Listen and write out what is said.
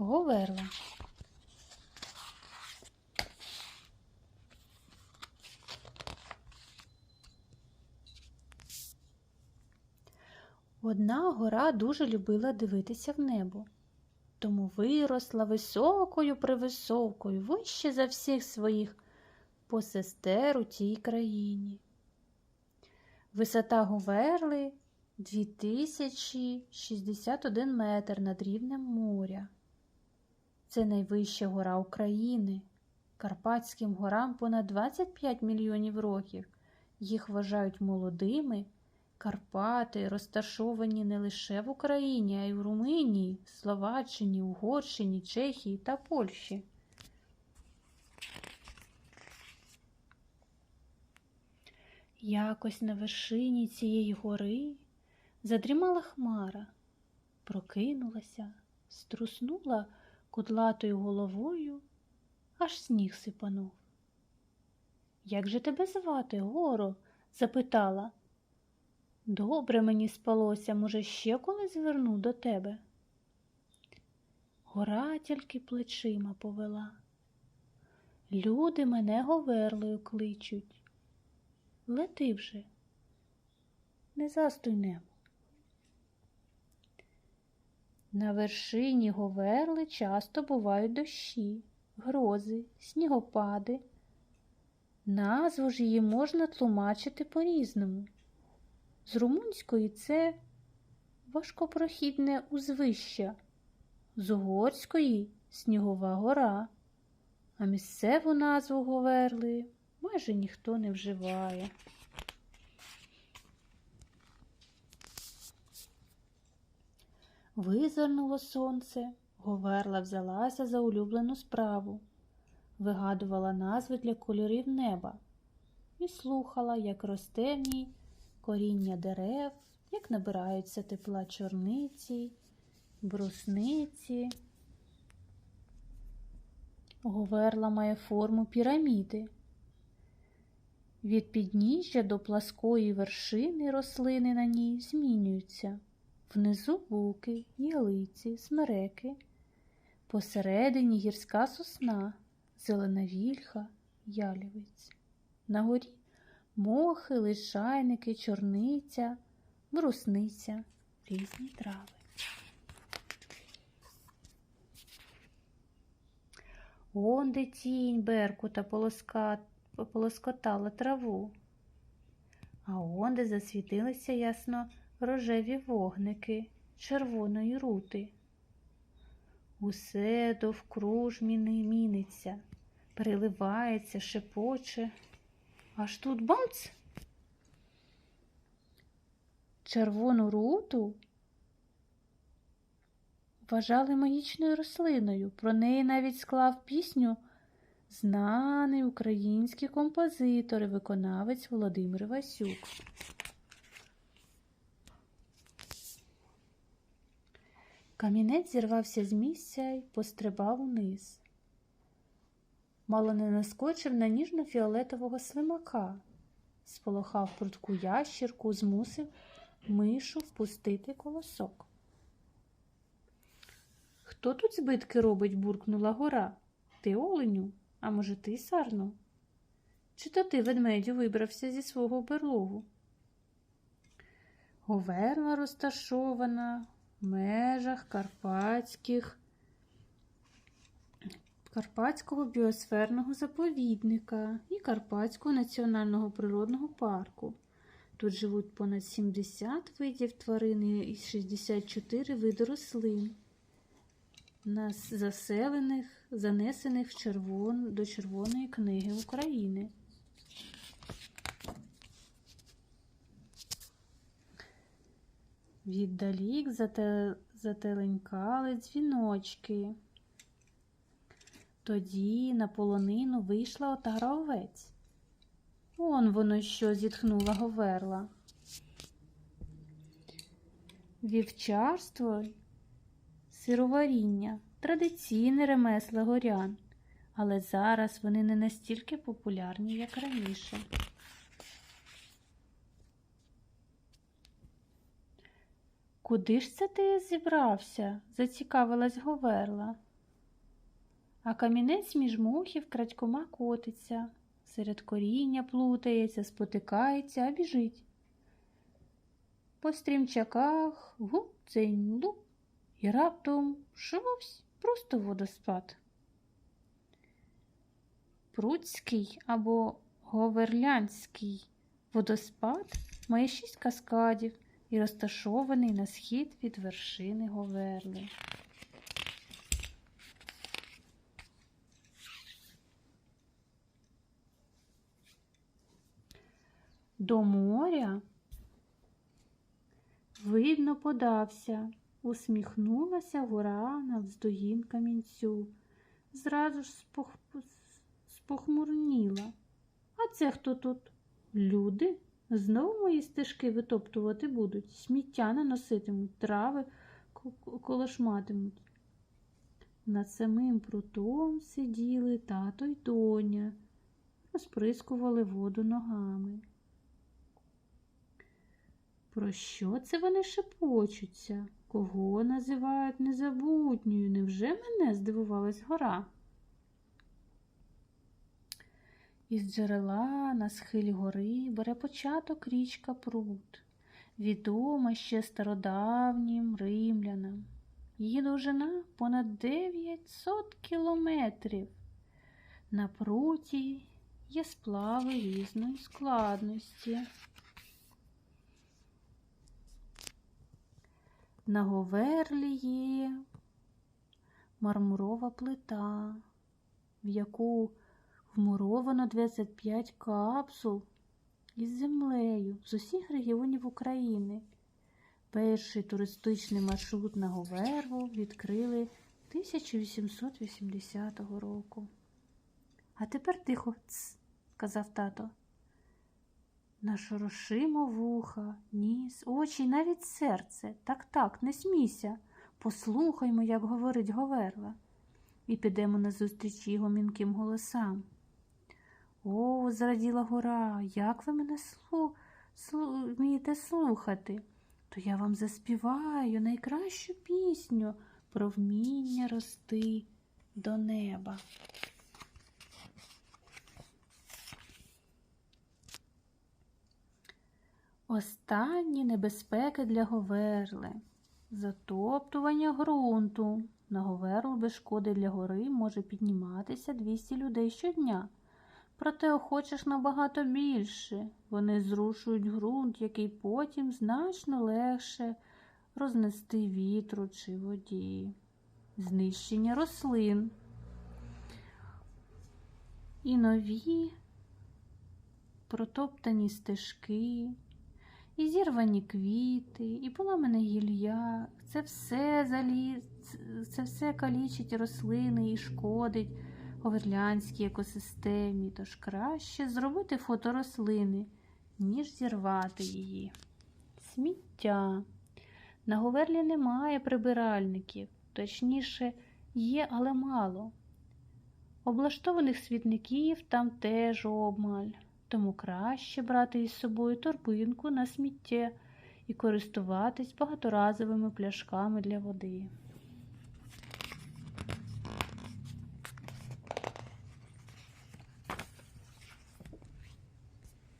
Говерла. Одна гора дуже любила дивитися в небо, тому виросла високою превисокою, вище за всіх своїх посестер у тій країні. Висота Говерли 2061 метр над рівнем моря. Це найвища гора України. Карпатським горам понад 25 мільйонів років. Їх вважають молодими. Карпати розташовані не лише в Україні, а й в Румунії, Словаччині, Угорщині, Чехії та Польщі. Якось на вершині цієї гори задрімала хмара, прокинулася, струснула кудлатою головою, аж сніг сипанув. Як же тебе звати, Горо? запитала. Добре мені спалося, може, ще коли зверну до тебе. Гора тільки плечима повела. Люди мене говерлою кличуть. Лети вже, не застуй небо. На вершині говерли часто бувають дощі, грози, снігопади. Назву ж її можна тлумачити по-різному. З румунської це важкопрохідне узвище, з угорської снігова гора, а місцеву назву Говерли майже ніхто не вживає. Визирнуло сонце, Говерла взялася за улюблену справу, вигадувала назви для кольорів неба і слухала, як росте в ній коріння дерев, як набираються тепла чорниці, брусниці. Говерла має форму піраміди. Від підніжжя до пласкої вершини рослини на ній змінюються. Внизу буки, ялиці, смереки, посередині гірська сосна, зелена вільха, ялівець. На горі мохи, лишайники, чорниця, брусниця, різні трави. Онде тінь беркута полоска, полоскотала траву, а онде засвітилися ясно рожеві вогники червоної рути. Усе довкруж міни міниться, переливається, шепоче. Аж тут бамц. Червону руту вважали магічною рослиною. Про неї навіть склав пісню знаний український композитор і виконавець Володимир Васюк. Камінець зірвався з місця й пострибав униз. Мало не наскочив на ніжно-фіолетового слимака, сполохав прудку ящірку, змусив мишу впустити колосок. Хто тут збитки робить? буркнула гора. Ти оленю, а може, ти сарно? Чи то ти, ведмедю, вибрався зі свого берлогу? Говерла розташована межах карпатських Карпатського біосферного заповідника і Карпатського національного природного парку. Тут живуть понад 70 видів тварин і 64 види рослин, нас заселених, занесених в червон, до Червоної книги України. Віддалік зателенькали дзвіночки. Тоді на полонину вийшла отара овець. Он воно що зітхнула Говерла. Вівчарство, сироваріння традиційне ремесло горян, але зараз вони не настільки популярні, як раніше. Куди ж це ти зібрався? зацікавилась Говерла. а камінець між мухів крадькома котиться, серед коріння плутається, спотикається, а біжить. По стрімчаках гуцень луп, і раптом шовсь просто водоспад. Пруцький або Говерлянський водоспад має шість каскадів і розташований на схід від вершини Говерли. До моря видно подався, усміхнулася гора навздогін камінцю. Зразу ж спох... спохмурніла. А це хто тут? Люди? Знову мої стежки витоптувати будуть, сміття наноситимуть, трави ко- ко- колошматимуть. Над самим прутом сиділи тато й доня, розприскували воду ногами. Про що це вони шепочуться? Кого називають незабутньою? Невже мене здивувалась гора? Із джерела на схилі гори бере початок річка Прут, відома ще стародавнім римлянам. Її довжина понад 900 кілометрів. На пруті є сплави різної складності. На Говерлі є мармурова плита, в яку вмуровано 25 капсул із землею з усіх регіонів України. Перший туристичний маршрут на Говерлу відкрили 1880 року. А тепер тихо, ц, сказав тато. Нашорошимо вуха, ніс, очі, й навіть серце. Так, так, не смійся. Послухаймо, як говорить Говерла, і підемо назустріч його мінким голосам. О, зраділа гора, як ви мене слу... слу... вмієте слухати, то я вам заспіваю найкращу пісню про вміння рости до неба. Останні небезпеки для Говерли. Затоптування ґрунту. На Говерлу без шкоди для гори може підніматися 200 людей щодня. Проте охочеш набагато більше. Вони зрушують ґрунт, який потім значно легше рознести вітру чи воді. Знищення рослин. І нові протоптані стежки, і зірвані квіти, і поламане гілля. Це все залі... це все калічить рослини і шкодить говерлянській екосистемі, тож краще зробити фото рослини, ніж зірвати її. Сміття. На Говерлі немає прибиральників, точніше, є, але мало. Облаштованих світників там теж обмаль, тому краще брати із собою торбинку на сміття і користуватись багаторазовими пляшками для води.